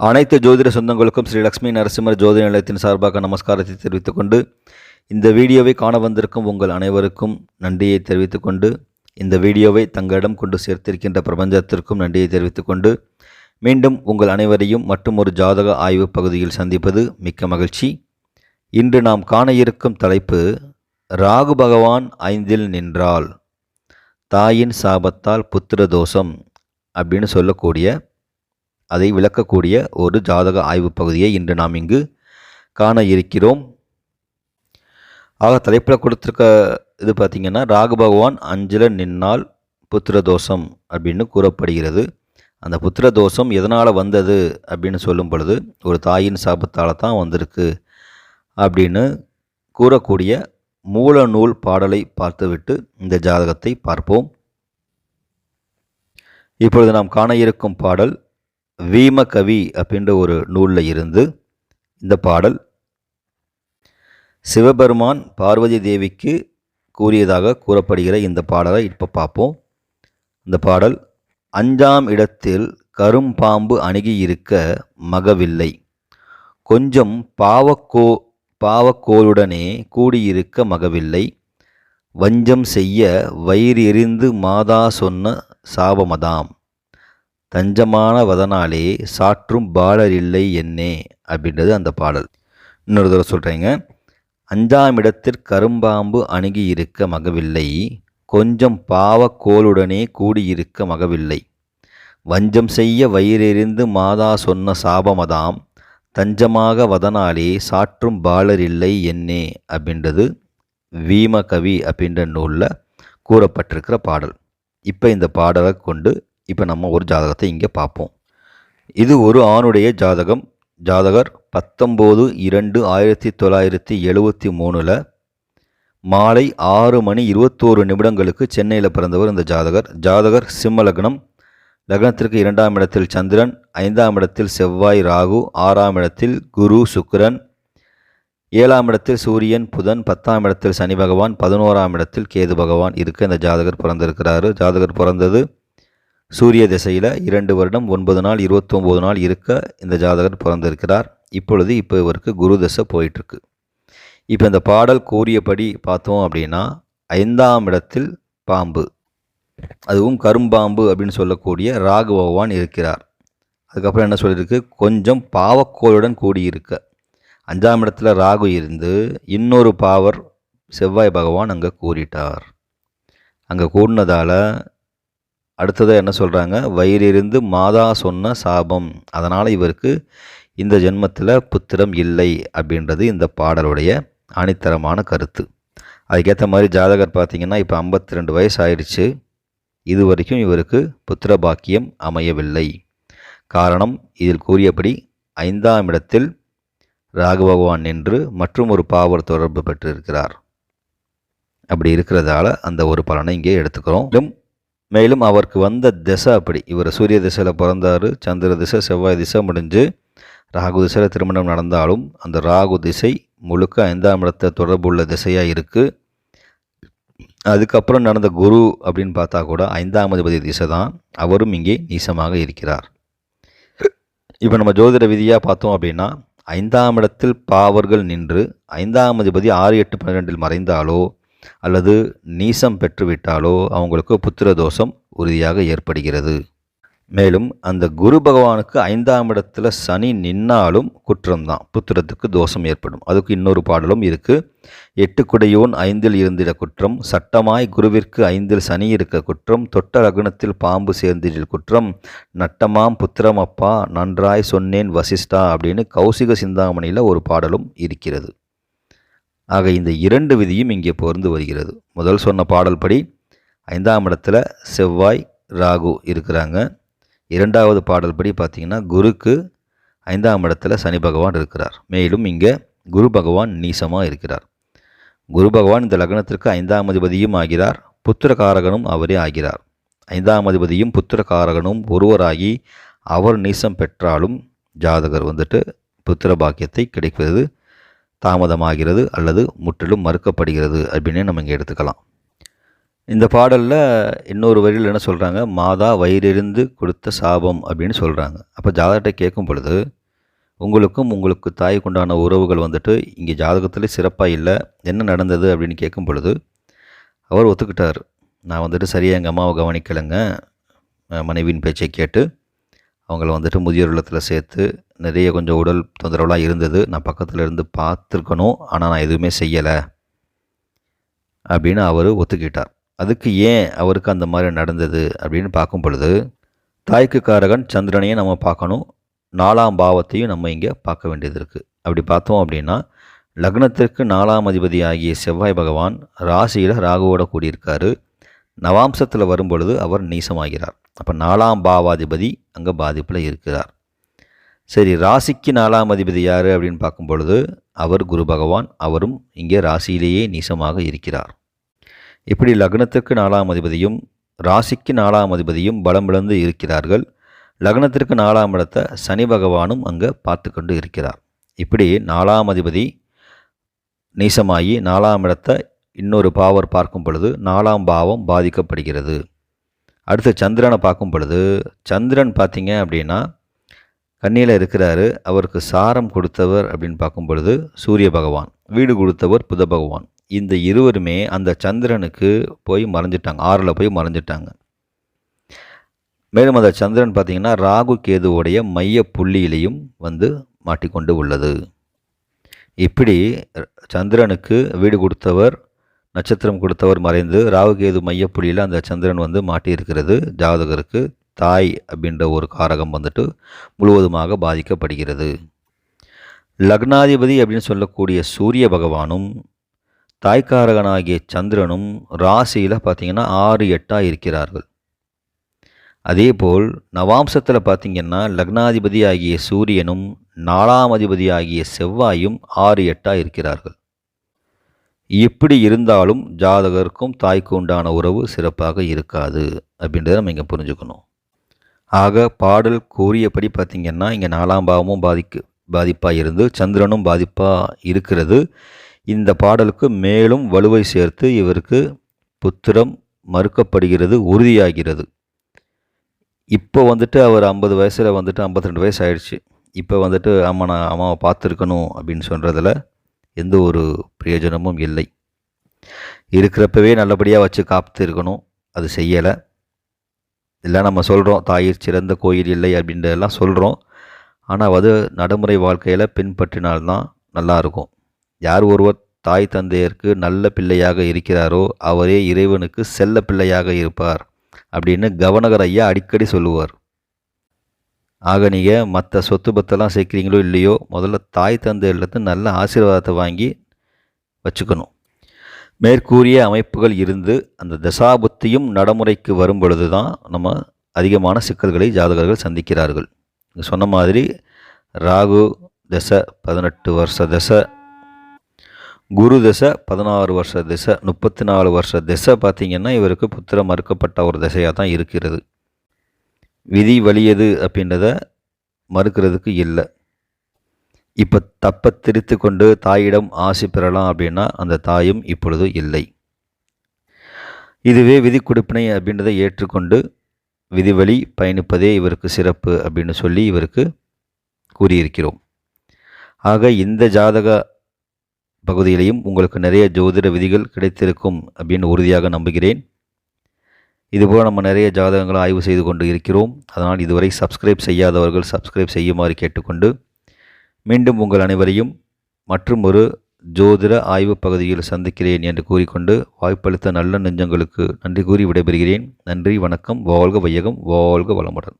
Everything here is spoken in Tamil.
அனைத்து ஜோதிட சொந்தங்களுக்கும் ஸ்ரீ லக்ஷ்மி நரசிம்மர் ஜோதிட நிலையத்தின் சார்பாக நமஸ்காரத்தை தெரிவித்துக் கொண்டு இந்த வீடியோவை காண வந்திருக்கும் உங்கள் அனைவருக்கும் நன்றியை தெரிவித்துக் கொண்டு இந்த வீடியோவை தங்களிடம் கொண்டு சேர்த்திருக்கின்ற பிரபஞ்சத்திற்கும் நன்றியை தெரிவித்துக் கொண்டு மீண்டும் உங்கள் அனைவரையும் மற்றும் ஒரு ஜாதக ஆய்வு பகுதியில் சந்திப்பது மிக்க மகிழ்ச்சி. இன்று நாம் காண இருக்கும் தலைப்பு ராகு பகவான் ஐந்தில் நின்றால் தாயின் சாபத்தால் புத்திர தோஷம் அப்படின்னு சொல்லக்கூடிய அதை விளக்கக்கூடிய ஒரு ஜாதக ஆய்வு பகுதியை இன்று நாம் இங்கு காண இருக்கிறோம். ஆக தலைப்பில் கொடுத்துருக்க இது பார்த்திங்கன்னா ராகு பகவான் அஞ்சில் நின்னால் புத்திர தோஷம் அப்படின்னு கூறப்படுகிறது. அந்த புத்திர தோஷம் எதனால் வந்தது அப்படின்னு சொல்லும் பொழுது ஒரு தாயின் சாபத்தால் தான் வந்திருக்கு அப்படின்னு கூறக்கூடிய மூல நூல் பாடலை பார்த்துவிட்டு இந்த ஜாதகத்தை பார்ப்போம். இப்பொழுது நாம் காண இருக்கும் பாடல் வீமகவி அப்படின்ற ஒரு நூலில் இருந்து இந்த பாடல். சிவபெருமான் பார்வதி தேவிக்கு கூறியதாக கூறப்படுகிற இந்த பாடலை இப்போ பார்ப்போம். இந்த பாடல் அஞ்சாம் இடத்தில் கரும்பாம்பு அணுகி இருக்க மகவில்லை. கொஞ்சம் பாவக்கோ பாவக்கோளுடனே கூடியிருக்க மகவில்லை. வஞ்சம் செய்ய வயிறெறிந்து மாதா சொன்ன சாபமதாம். தஞ்சமான வதனாலே சாற்றும் பாலரில்லை என்னே அப்படின்றது அந்த பாடல். இன்னொரு தடவை சொல்கிறேங்க அஞ்சாமிடத்தில் கரும்பாம்பு அணுகி இருக்க மகவில்லை. கொஞ்சம் பாவக்கோளுடனே கூடியிருக்க மகவில்லை. வஞ்சம் செய்ய வயிறெறிந்து மாதா சொன்ன சாபமதாம். தஞ்சமாக வதனாலே சாற்றும் பாலர் இல்லை என்னே அப்படின்றது வீமகவி அப்படின்ற நூலில் கூறப்பட்டிருக்கிற பாடல். இப்போ இந்த பாடலை கொண்டு இப்போ நம்ம ஒரு ஜாதகத்தை இங்கே பார்ப்போம். இது ஒரு ஆணுடைய ஜாதகம். ஜாதகர் பத்தொம்போது இரண்டு ஆயிரத்தி தொள்ளாயிரத்தி எழுபத்தி மூணில் மாலை ஆறு மணி இருபத்தோரு நிமிடங்களுக்கு சென்னையில் பிறந்தவர் இந்த ஜாதகர். ஜாதகர் சிம்ம லக்னம். லக்னத்திற்கு இரண்டாம் இடத்தில் சந்திரன் ஐந்தாம் இடத்தில் செவ்வாய் ராகு ஆறாம் இடத்தில் குரு சுக்கிரன் ஏழாம் இடத்தில் சூரியன் புதன் பத்தாம் இடத்தில் சனி பகவான் பதினோராம் இடத்தில் கேது பகவான் இருக்க இந்த ஜாதகர் பிறந்திருக்கிறாரு. ஜாதகர் பிறந்தது சூரிய திசையில் இரண்டு வருடம் ஒன்பது நாள் இருபத்தொம்போது நாள் இருக்க இந்த ஜாதகர் பிறந்திருக்கிறார். இப்பொழுது இப்போ இவருக்கு குரு தசை போயிட்டுருக்கு. இப்போ இந்த பாடல் கூறியபடி பார்த்தோம் அப்படின்னா ஐந்தாம் இடத்தில் பாம்பு. அதுவும் கரும்பாம்பு அப்படின்னு சொல்லக்கூடிய ராகு பகவான் இருக்கிறார். அதுக்கப்புறம் என்ன சொல்லியிருக்கு? கொஞ்சம் பாவக்கோளுடன் கூடியிருக்க. அஞ்சாம் இடத்துல ராகு இருந்து இன்னொரு பாவர் செவ்வாய் பகவான் அங்கே கூறிட்டார். அங்கே கூடினதால் அடுத்ததாக என்ன சொல்கிறாங்க வயிறிருந்து மாதா சொன்ன சாபம். அதனால் இவருக்கு இந்த ஜென்மத்தில் புத்திரம் இல்லை அப்படின்றது இந்த பாடலுடைய ஆணித்தரமான கருத்து. அதுக்கேற்ற மாதிரி ஜாதகர் பார்த்திங்கன்னா இப்போ ஐம்பத்தி ரெண்டு வயசு ஆயிடுச்சு இது வரைக்கும் இவருக்கு புத்திர பாக்கியம் அமையவில்லை. காரணம் இதில் கூறியபடி ஐந்தாம் இடத்தில் ராகு பகவான் நின்று மற்றும் ஒரு பாவர் தொடர்பு பெற்றிருக்கிறார். அப்படி இருக்கிறதால அந்த ஒரு பலனை இங்கே எடுத்துக்கிறோம். மேலும் அவருக்கு வந்த திசை அப்படி. இவர் சூரிய திசையில் பிறந்தார். சந்திர திசை செவ்வாய் திசை முடிஞ்சு ராகு திசையில் திருமணம் நடந்தாலும் அந்த ராகு திசை முழுக்க ஐந்தாம் இடத்தை தொடர்புள்ள திசையாக இருக்குது அதுக்கப்புறம் நடந்த குரு அப்படின்னு பார்த்தா கூட ஐந்தாம் அதிபதி திசை தான். அவரும் இங்கே நீசமாக இருக்கிறார். இப்போ நம்ம ஜோதிட விதியாக பார்த்தோம் அப்படின்னா ஐந்தாம் இடத்தில் பாவர்கள் நின்று ஐந்தாம் அதிபதி ஆறு எட்டு பன்னிரெண்டில் மறைந்தாலோ அல்லது நீசம் பெற்றுவிட்டாலோ அவங்களுக்கு புத்திர தோஷம் உறுதியாக ஏற்படுகிறது. மேலும் அந்த குரு பகவானுக்கு ஐந்தாம் இடத்துல சனி நின்னாலும் குற்றம்தான். புத்திரத்துக்கு தோஷம் ஏற்படும். அதுக்கு இன்னொரு பாடலும் இருக்குது எட்டு குடையோன் ஐந்தில் இருந்திட குற்றம் சட்டமாய் குருவிற்கு ஐந்தில் சனி இருக்க குற்றம் தொட்ட லக்னத்தில் பாம்பு சேர்ந்திடில் குற்றம் நட்டமாம் புத்திரம் அப்பா நன்றாய் சொன்னேன் வசிஷ்டா அப்படின்னு கௌசிக சிந்தாமணியில் ஒரு பாடலும் இருக்கிறது. ஆக இந்த இரண்டு விதியும் இங்கே பொருந்து வருகிறது. முதல் சொன்ன பாடல் படி ஐந்தாம் இடத்துல செவ்வாய் ராகு இருக்கிறாங்க. இரண்டாவது பாடல் படி பார்த்திங்கன்னா குருக்கு ஐந்தாம் இடத்துல சனி பகவான் இருக்கிறார். மேலும் இங்கே குரு பகவான் நீசமாக இருக்கிறார். குரு பகவான் இந்த லக்னத்திற்கு ஐந்தாம் அதிபதியும் ஆகிறார். புத்திரகாரகனும் அவரே ஆகிறார். ஐந்தாம் அதிபதியும் புத்திரகாரகனும் ஒருவராகி அவர் நீசம் பெற்றாலும் ஜாதகர் வந்துட்டு புத்திர பாக்கியத்தை கிடைக்கிறது தாமதமாகிறது அல்லது முற்றிலும் மறுக்கப்படுகிறது அப்படின்னு நம்ம இங்கே எடுத்துக்கலாம். இந்த பாடலில் இன்னொரு வரியில் என்ன சொல்கிறாங்க மாதா வயிறிருந்து கொடுத்த சாபம் அப்படின்னு சொல்கிறாங்க அப்போ ஜாதகத்தை கேட்கும் பொழுது உங்களுக்கும் உங்களுக்கு தாய்க்கு உண்டான உறவுகள் வந்துட்டு இங்கே ஜாதகத்தில் சிறப்பாக இல்லை என்ன நடந்தது? அப்படின்னு கேட்கும் பொழுது அவர் ஒத்துக்கிட்டார். நான் வந்துட்டு சரியாக எங்கள் அம்மாவை கவனிக்கலைங்க. மனைவியின் பேச்சை கேட்டு அவங்கள வந்துட்டு முதியோர் இல்லத்தில் சேர்த்து நிறைய கொஞ்சம் உடல் தொந்தரவுலாம் இருந்தது. நான் பக்கத்தில் இருந்து பார்த்துருக்கணும். ஆனால் நான் எதுவுமே செய்யலை. அப்படின்னு அவர் ஒத்துக்கிட்டார். அதுக்கு ஏன் அவருக்கு அந்த மாதிரி நடந்தது அப்படின்னு பார்க்கும் பொழுது தாய்க்கு காரகன் சந்திரனையும் நம்ம பார்க்கணும். நாலாம் பாவத்தையும் நம்ம இங்கே பார்க்க வேண்டியது இருக்குது அப்படி பார்த்தோம் அப்படின்னா லக்னத்திற்கு நாலாம் அதிபதி ஆகிய செவ்வாய் பகவான் ராசியில் ராகுவோட கூடியிருக்காரு. நவாம்சத்தில் வரும்பொழுது அவர் நீசமாகிறார். அப்போ நாலாம் பாவாதிபதி அங்கே பாதிப்பில் இருக்கிறார். சரி ராசிக்கு நாலாம் அதிபதி யார் அப்படின்னு பார்க்கும் பொழுது அவர் குரு பகவான் அவரும் இங்கே ராசியிலேயே நீசமாக இருக்கிறார். இப்படி லக்னத்திற்கு நாலாம் அதிபதியும் ராசிக்கு நாலாம் அதிபதியும் பலமிழந்து இருக்கிறார்கள். லக்னத்திற்கு நாலாம் இடத்தை சனி பகவானும் அங்கே பார்த்து கொண்டு இருக்கிறார். இப்படி நாலாம் அதிபதி நீசமாகி நாலாம் இடத்தை இன்னொரு பாவர் பார்க்கும் பொழுது நாலாம் பாவம் பாதிக்கப்படுகிறது. அடுத்து சந்திரனை பார்க்கும் பொழுது சந்திரன் பார்த்தீங்க அப்படின்னா கண்ணியில் இருக்கிறாரு அவருக்கு சாரம் கொடுத்தவர் அப்படின்னு பார்க்கும் பொழுது சூரிய பகவான் வீடு கொடுத்தவர் புத பகவான். இந்த இருவருமே அந்த சந்திரனுக்கு போய் மறைஞ்சிட்டாங்க ஆறில் போய் மறைஞ்சிட்டாங்க. மேலும் அந்த சந்திரன் பார்த்தீங்கன்னா ராகு கேதுவுடைய மைய புள்ளியிலையும் வந்து மாட்டிக்கொண்டு உள்ளது. இப்படி சந்திரனுக்கு வீடு கொடுத்தவர் நட்சத்திரம் கொடுத்தவர் மறைந்து ராகுகேது மையப்புள்ளியில் அந்த சந்திரன் வந்து மாட்டியிருக்கிறது. ஜாதகருக்கு தாய் அப்படின்ற ஒரு காரகம் வந்துட்டு முழுவதுமாக பாதிக்கப்படுகிறது. லக்னாதிபதி அப்படின்னு சொல்லக்கூடிய சூரிய பகவானும் தாய்க்காரகனாகிய சந்திரனும் ராசியில் பார்த்திங்கன்னா ஆறு எட்டாக இருக்கிறார்கள். அதேபோல் நவாம்சத்தில் பார்த்திங்கன்னா லக்னாதிபதி ஆகிய சூரியனும் நாலாம் அதிபதி ஆகிய செவ்வாயும் ஆறு எட்டாக இருக்கிறார்கள். எப்படி இருந்தாலும் ஜாதகருக்கும் தாய்க்கு உண்டான உறவு சிறப்பாக இருக்காது அப்படின்றத நம்ம இங்கே புரிஞ்சுக்கணும். ஆக பாடல் கூறியபடி பார்த்திங்கன்னா இங்கே நாலாம் பாவமும் பாதிக்கு பாதிப்பாக இருந்து சந்திரனும் பாதிப்பாக இருக்கிறது. இந்த பாடலுக்கு மேலும் வலுவை சேர்த்து இவருக்கு புத்திரம் மறுக்கப்படுகிறது உறுதியாகிறது. இப்போ வந்துட்டு அவர் ஐம்பது வயசில் வந்துட்டு 52 வயசு ஆயிடுச்சு. இப்போ வந்துட்டு அம்மா நான் அம்மாவை பார்த்துருக்கணும் அப்படின்னு சொல்கிறதுல எந்த ஒரு பிரயோஜனமும் இல்லை. இருக்கிறப்பவே நல்லபடியாக வச்சு காத்து இருக்கணும் அது செய்யலை. இல்லை நம்ம சொல்கிறோம் தாயிற் சிறந்த கோயில் இல்லை அப்படின்றதெல்லாம் சொல்கிறோம் ஆனால் அது நடைமுறை வாழ்க்கையில் பின்பற்றினால்தான் நல்லாயிருக்கும் யார் ஒருவர் தாய் தந்தையருக்கு நல்ல பிள்ளையாக இருக்கிறாரோ அவரே இறைவனுக்கு செல்ல பிள்ளையாக இருப்பார் அப்படின்னு கவனகர் ஐயா அடிக்கடி சொல்லுவார். ஆக நீங்கள் மற்ற சொத்து பத்தெல்லாம் சேர்க்குறீங்களோ இல்லையோ முதல்ல தாய் தந்தையிலிருந்து நல்ல ஆசீர்வாதத்தை வாங்கி வச்சுக்கணும். மேற்கூறிய அமைப்புகள் இருந்து அந்த தசாபுத்தியும் நடைமுறைக்கு வரும் பொழுது தான் நம்ம அதிகமான சிக்கல்களை ஜாதகர்கள் சந்திக்கிறார்கள். சொன்ன மாதிரி ராகு தசை பதினெட்டு வருஷ தசை குரு தசை பதினாறு வருஷ திசை முப்பத்தி நாலு வருஷ திசை பார்த்திங்கன்னா இவருக்கு புத்திரம் மறுக்கப்பட்ட ஒரு திசையாக தான் இருக்கிறது. விதி வலியது அப்படின்றத மறுக்கிறதுக்கு இல்லை. இப்போ தப்ப திரித்து கொண்டு தாயிடம் ஆசை பெறலாம் அப்படின்னா அந்த தாயும் இப்பொழுது இல்லை. இதுவே விதி கொடுப்பினை அப்படின்றத ஏற்றுக்கொண்டு விதிவழி பயணிப்பதே இவருக்கு சிறப்பு அப்படின்னு சொல்லி இவருக்கு கூறியிருக்கிறோம். ஆக இந்த ஜாதக பகுதியிலையும் உங்களுக்கு நிறைய ஜோதிட விதிகள் கிடைத்திருக்கும் அப்படின்னு உறுதியாக நம்புகிறேன். இதுபோல் நம்ம நிறைய ஜாதகங்களை ஆய்வு செய்து கொண்டு இருக்கிறோம். அதனால் இதுவரை சப்ஸ்கிரைப் செய்யாதவர்கள் சப்ஸ்கிரைப் செய்யுமாறு கேட்டுக்கொண்டு மீண்டும் உங்கள் அனைவரையும் மற்றும் ஒரு ஜோதிட ஆய்வு பகுதியில் சந்திக்கிறேன் என்று கூறிக்கொண்டு வாய்ப்பளித்த நல்ல நெஞ்சங்களுக்கு நன்றி கூறி விடைபெறுகிறேன். நன்றி வணக்கம் வாழ்க வையகம் வாழ்க வளமுடன்.